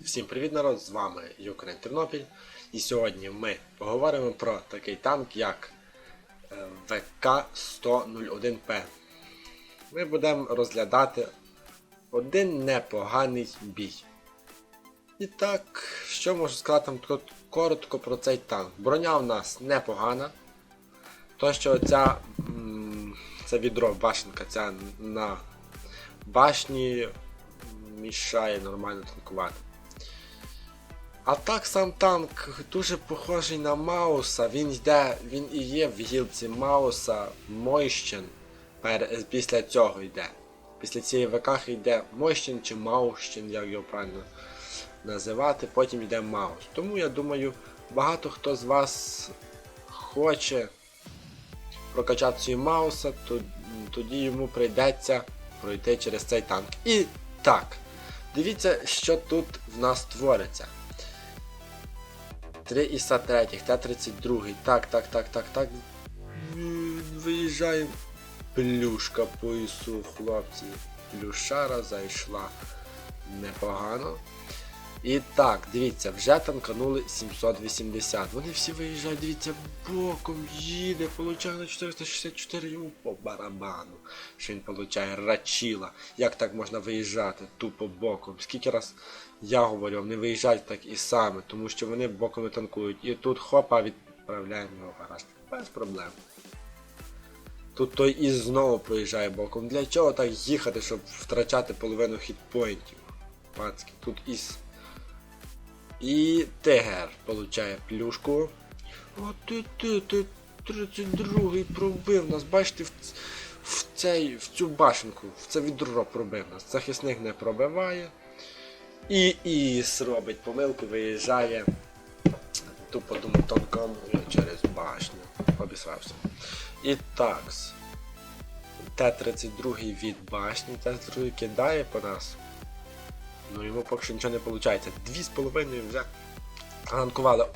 Всім привіт, народ! З вами Юкрен Тернопіль. І сьогодні ми поговоримо про такий танк, як е, ВК-101П. Ми будемо розглядати один непоганий бій. І так, що можу сказати коротко про цей танк. Броня в нас непогана. То, що ця, це відро башенка, ця на башні мішає нормально танкувати. А так сам танк дуже похожий на Мауса. Він йде, він і є в гілці Мауса Мойщен. Після цього йде. Після цієї ВК йде Мойщен чи Маущен, як його правильно називати, потім йде Маус. Тому я думаю, багато хто з вас хоче прокачати Мауса, то, тоді йому прийдеться пройти через цей танк. І так, дивіться, що тут в нас твориться. 3 іса третіх, Т-32. Так, так, так, так, так. Виїжджаємо. Плюшка по ісу, хлопці. Плюшара зайшла непогано. І так, дивіться, вже танканули 780. Вони всі виїжджають, дивіться, боком їде, получає на 464 йому по барабану. Що він получає рачіла. Як так можна виїжджати тупо боком? Скільки раз я говорю, вам не виїжджають так і саме, тому що вони боком танкують. І тут хопа відправляємо його в. Без проблем. Тут той і знову проїжджає боком. Для чого так їхати, щоб втрачати половину хітпоінтів? Пацки, тут із. І Тегер получає плюшку. О, ти, ти, ти 32-й пробив нас. Бачите, в, в, цей, в цю башенку, в це відро пробив нас. Захисник не пробиває. І Іс робить помилку, виїжджає. Тупо думаю, тонком через башню. Обісрався. І такс. Т-32 від башні, Т-32 кидає по нас. Ну йому поки що нічого не виходить. Дві з половиною вже ганкували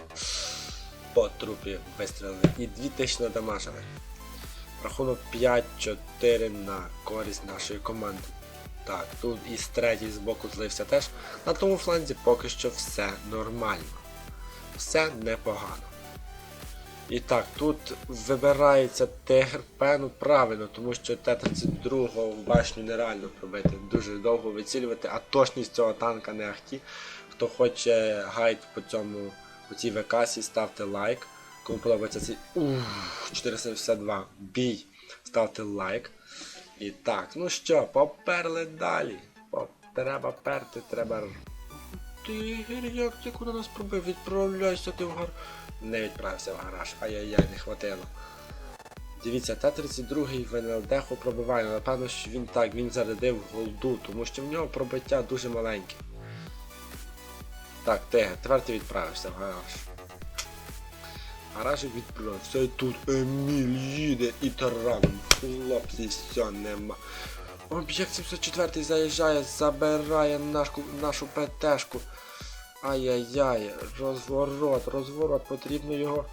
по трупі вистрілили і 2000 надамажили. Рахунок 5-4 на користь нашої команди. Так, тут і з третій з боку злився теж. На тому фланзі поки що все нормально. Все непогано. І так, тут вибирається ТГРП, ну правильно, тому що Т-32 в башню нереально пробити, дуже довго вицілювати, а точність цього танка не ахті. Хто хоче гайд по цьому по цій ВКСі, ставте лайк. Кому подобається цей ух, 462 бій, ставте лайк. І так, ну що, поперли далі. Треба перти, треба. Ти як ти куди нас пробив? Відправляйся ти в гар. Не відправився в гараж. Ай-яй-яй, не хватило. Дивіться, Т-32 в НЛДху пробиває, напевно, що він так, він зарядив голду, тому що в нього пробиття дуже маленьке. Так, Теге, тепер відправився в гараж. Гаражик відправився, і тут Еміль їде і тараном. Хлопці, все нема. Об'єкт 74 заїжджає, забирає нашу, нашу ПТшку. Ай-яй-яй, розворот, розворот, потрібно його.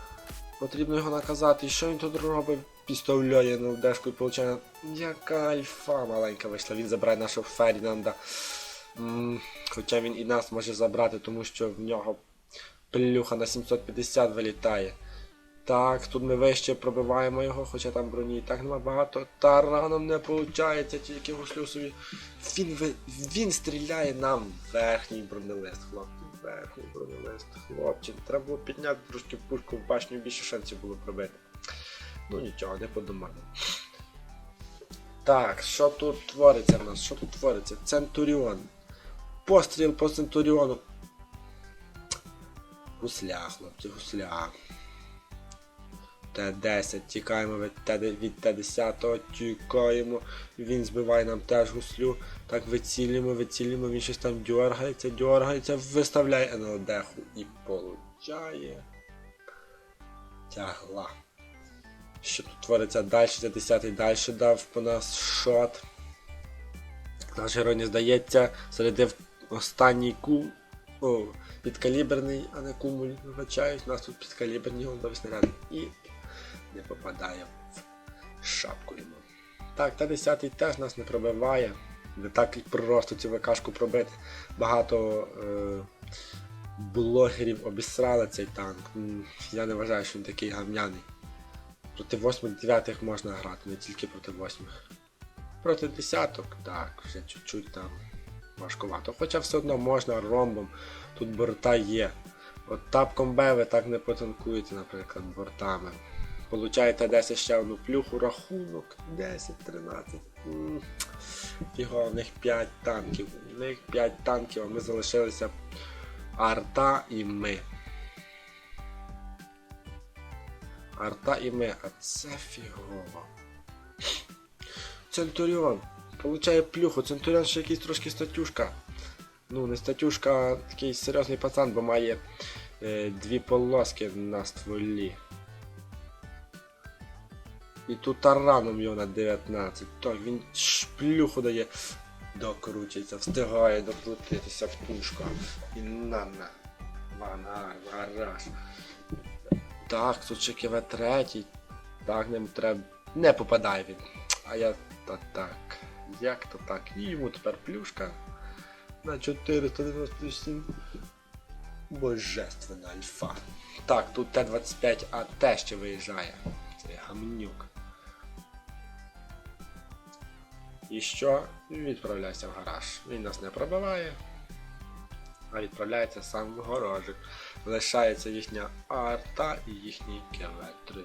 Потрібно його наказати. І що він тут робить? Підставляє на дешку і получає. Яка альфа маленька вийшла. Він забирає нашого Фердінанда. Хоча він і нас може забрати, тому що в нього плюха на 750 вилітає. Так, тут ми вище пробиваємо його, хоча там броні і так нема багато. Тараном не виходить, тільки гуслю собі. Він, він стріляє нам в верхній бронелист, хлопці. Верхній бронелист, хлопчик. Треба було підняти трошки пушку в башню, більше шансів було пробити. Ну нічого, не подумали. Так, що тут твориться в нас? Що тут твориться? Центуріон. Постріл по Центуріону. Гусля, хлопці, гусля. Т-10, тікаємо від Т від Т-10, тікаємо. Він збиває нам теж гуслю. Так вицілюємо, вицілюємо, він щось там дергається, дергається, виставляє НЛДху і получає. Тягла. Що тут твориться далі? Це 10 далі дав по нас шот. Наш герой не здається, зарядив останній кул. О, підкаліберний, а не кумуль, вибачаюсь, у нас тут підкаліберні голдові снаряди. І не попадає в шапку йому. Так, та 10 теж нас не пробиває. Не так просто цю ВКшку пробити. Багато е, блогерів обісрали цей танк. Я не вважаю, що він такий гамняний. Проти 8-9 можна грати, не тільки проти 8. Проти десяток, так, вже чуть-чуть там важкувато. Хоча все одно можна ромбом. Тут борта є. От тапком Б ви так не потанкуєте, наприклад, бортами. Получаєте 10 ще одну плюху, рахунок 10-13. Фіго, у них 5 танків. У них 5 танків, а ми залишилися арта і ми. Арта і ми, а це фігово. Центуріон. Получає плюху. Центуріон ще якийсь трошки статюшка. Ну, не статюшка, а такий серйозний пацан, бо має е, дві полоски на стволі. І тут тараном його на 19. Так, він шплюху дає. Докручується, встигає докрутитися пушка. І на на. Вана, гараж. Так, тут ще КВ третій. Так, ним треба. Не попадає він. А я та так. Як то так? І йому тепер плюшка на 497. Божественна альфа. Так, тут Т-25, а Т ще виїжджає. Це гамнюк. І що? Відправляйся в гараж. Він нас не пробиває, а відправляється сам в горожик. Лишається їхня арта і їхній КВ-3.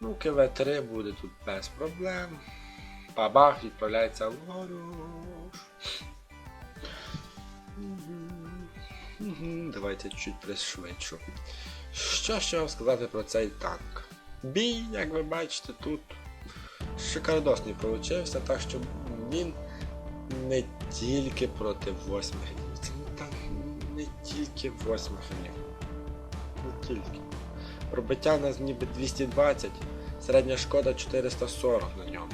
Ну, КВ-3 буде тут без проблем. Бабах відправляється в. Мгм. Давайте чуть пришвидшу. Що ще вам сказати про цей танк? Бій, як ви бачите, тут шикардосний получився, так що він не тільки проти восьмих гнів. Це не так, не тільки восьмих гнів. Не тільки. Пробиття у нас ніби 220, середня шкода 440 на ньому.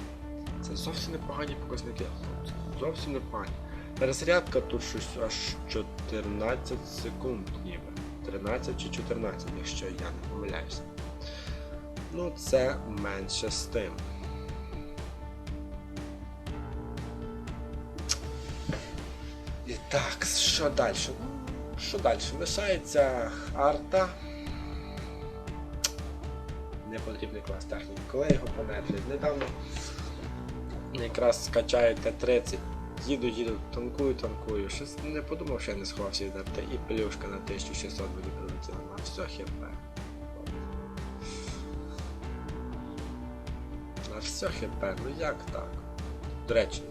Це зовсім непогані показники. Зовсім непогані. Перезарядка тут щось аж 14 секунд ніби. 13 чи 14, якщо я не помиляюся. Ну, це менше з тим. Так, що далі? Що далі? Лишається арта. Непотрібний клас техніки. Коли його понеслять? Недавно якраз скачаю Т-30. Їду, їду, танкую, танкую. Щось не подумав, що я не сховався від арти. І плюшка на 1600 мені прилетіла. На все хп. На все хп, ну як так? До речі,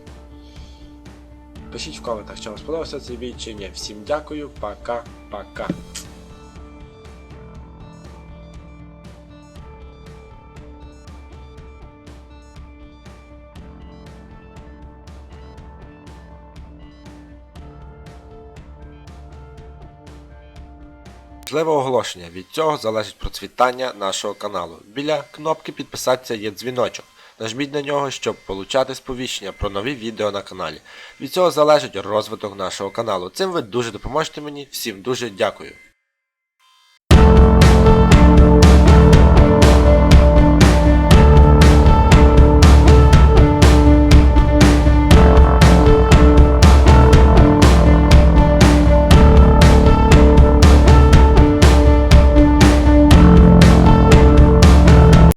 пишіть в коментах, чи вам сподобався цей бій чи ні. Всім дякую, пока-пока. Важливе оголошення. Від цього залежить процвітання нашого каналу. Біля кнопки підписатися є дзвіночок. Нажміть на нього, щоб получати сповіщення про нові відео на каналі. Від цього залежить розвиток нашого каналу. Цим ви дуже допоможете мені. Всім дуже дякую.